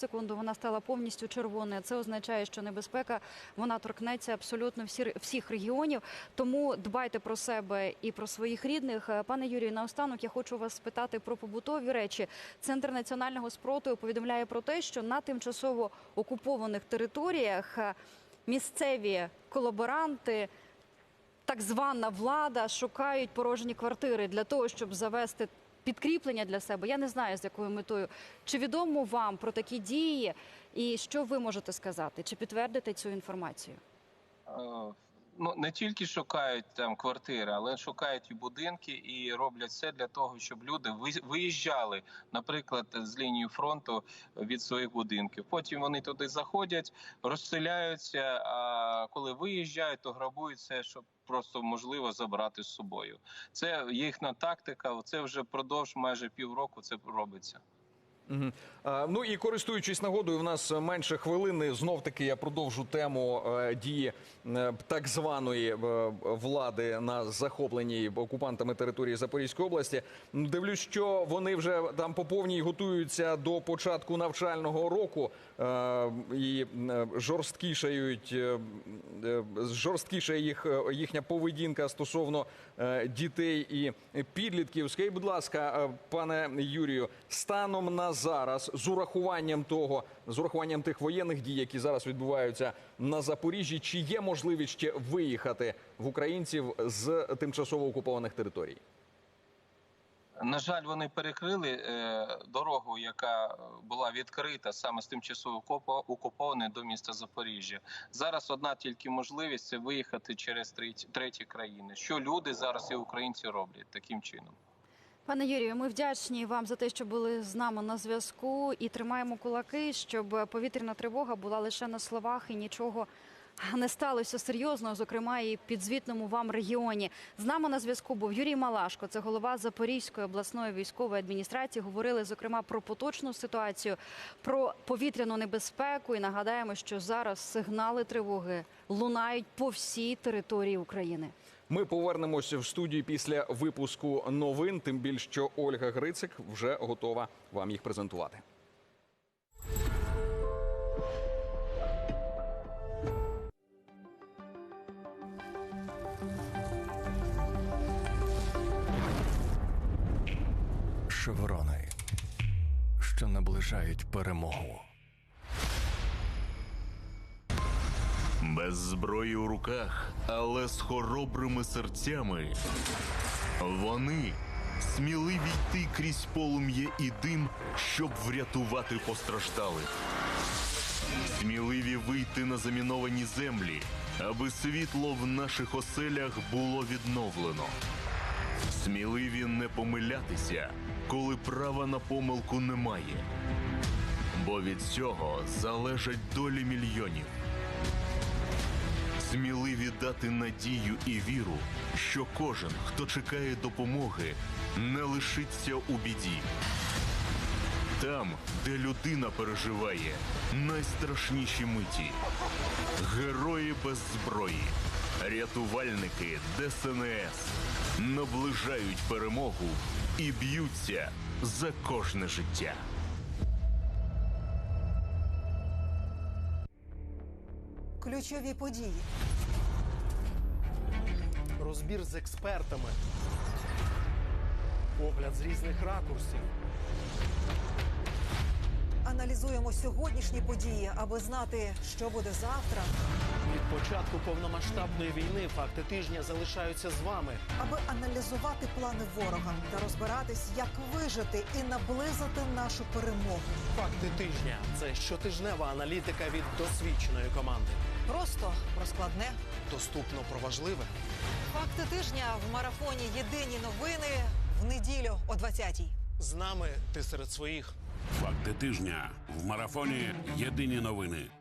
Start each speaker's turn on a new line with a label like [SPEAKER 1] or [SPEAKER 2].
[SPEAKER 1] секунду вона стала повністю червоною. Це означає, що небезпека вона торкнеться абсолютно всі, всіх регіонів. Тому дбайте про себе і про своїх рідних. Е, Пане Юрію, наостанок я хочу вас спитати про побутові речі. Центр національного спротиву повідомляє про те, що на тимчасово окупованих територіях е, місцеві колаборанти. Так звана влада шукають порожні квартири для того, щоб завести підкріплення для себе. Я не знаю з якою метою. Чи відомо вам про такі дії, і що ви можете сказати? Чи підтвердите цю інформацію?
[SPEAKER 2] Ну, не тільки шукають там квартири, але шукають і будинки, і роблять все для того, щоб люди ви- виїжджали, наприклад, з лінії фронту від своїх будинків. Потім вони туди заходять, розселяються. А коли виїжджають, то грабують все, щоб просто можливо забрати з собою. Це їхня тактика. Це вже продовж майже півроку це робиться.
[SPEAKER 3] Ну і користуючись нагодою, в нас менше хвилини. Знов таки я продовжу тему е, дії е, так званої е, влади на захопленій окупантами території Запорізької області. Дивлюсь, що вони вже там по повній готуються до початку навчального року і жорсткішають е, жорсткіше їх е, їхня поведінка стосовно е, дітей і підлітків. Скажіть, будь ласка, пане Юрію, станом на зараз, з урахуванням того, з урахуванням тих воєнних дій, які зараз відбуваються на Запоріжжі, чи є можливість ще виїхати в українців з тимчасово окупованих територій?
[SPEAKER 2] На жаль, вони перекрили е, дорогу, яка була відкрита саме з тимчасово окупо- окупованої до міста Запоріжжя. Зараз одна тільки можливість це виїхати через треті країни. Що люди зараз і українці роблять таким чином.
[SPEAKER 1] Пане Юрію, ми вдячні вам за те, що були з нами на зв'язку, і тримаємо кулаки, щоб повітряна тривога була лише на словах і нічого. Не сталося серйозного, зокрема і підзвітному вам регіоні. З нами на зв'язку був Юрій Малашко, це голова Запорізької обласної військової адміністрації. Говорили зокрема про поточну ситуацію, про повітряну небезпеку. І нагадаємо, що зараз сигнали тривоги лунають по всій території України.
[SPEAKER 3] Ми повернемося в студію після випуску новин. Тим більше, що Ольга Грицик вже готова вам їх презентувати.
[SPEAKER 4] Шеврони, що наближають перемогу.
[SPEAKER 5] Без зброї у руках, але з хоробрими серцями. Вони сміливі йти крізь полум'я і дим, щоб врятувати постраждалих. Сміливі вийти на заміновані землі, аби світло в наших оселях було відновлено. Сміливі не помилятися, коли права на помилку немає. Бо від цього залежать долі мільйонів сміливі дати надію і віру, що кожен, хто чекає допомоги, не лишиться у біді. Там, де людина переживає найстрашніші миті. Герої без зброї, рятувальники ДСНС наближають перемогу і б'ються за кожне життя.
[SPEAKER 6] Ключові події.
[SPEAKER 7] розбір з експертами, огляд з різних ракурсів.
[SPEAKER 6] Аналізуємо сьогоднішні події, аби знати, що буде завтра,
[SPEAKER 7] Від початку повномасштабної війни факти тижня залишаються з вами.
[SPEAKER 6] аби аналізувати плани ворога та розбиратись, як вижити і наблизити нашу перемогу.
[SPEAKER 7] Факти тижня це щотижнева аналітика від досвідченої команди.
[SPEAKER 6] Просто про складне.
[SPEAKER 7] Доступно про важливе.
[SPEAKER 6] Факти тижня в марафоні Єдині новини в неділю о 20-й.
[SPEAKER 7] З нами ти серед своїх.
[SPEAKER 8] Факти тижня в марафоні Єдині новини.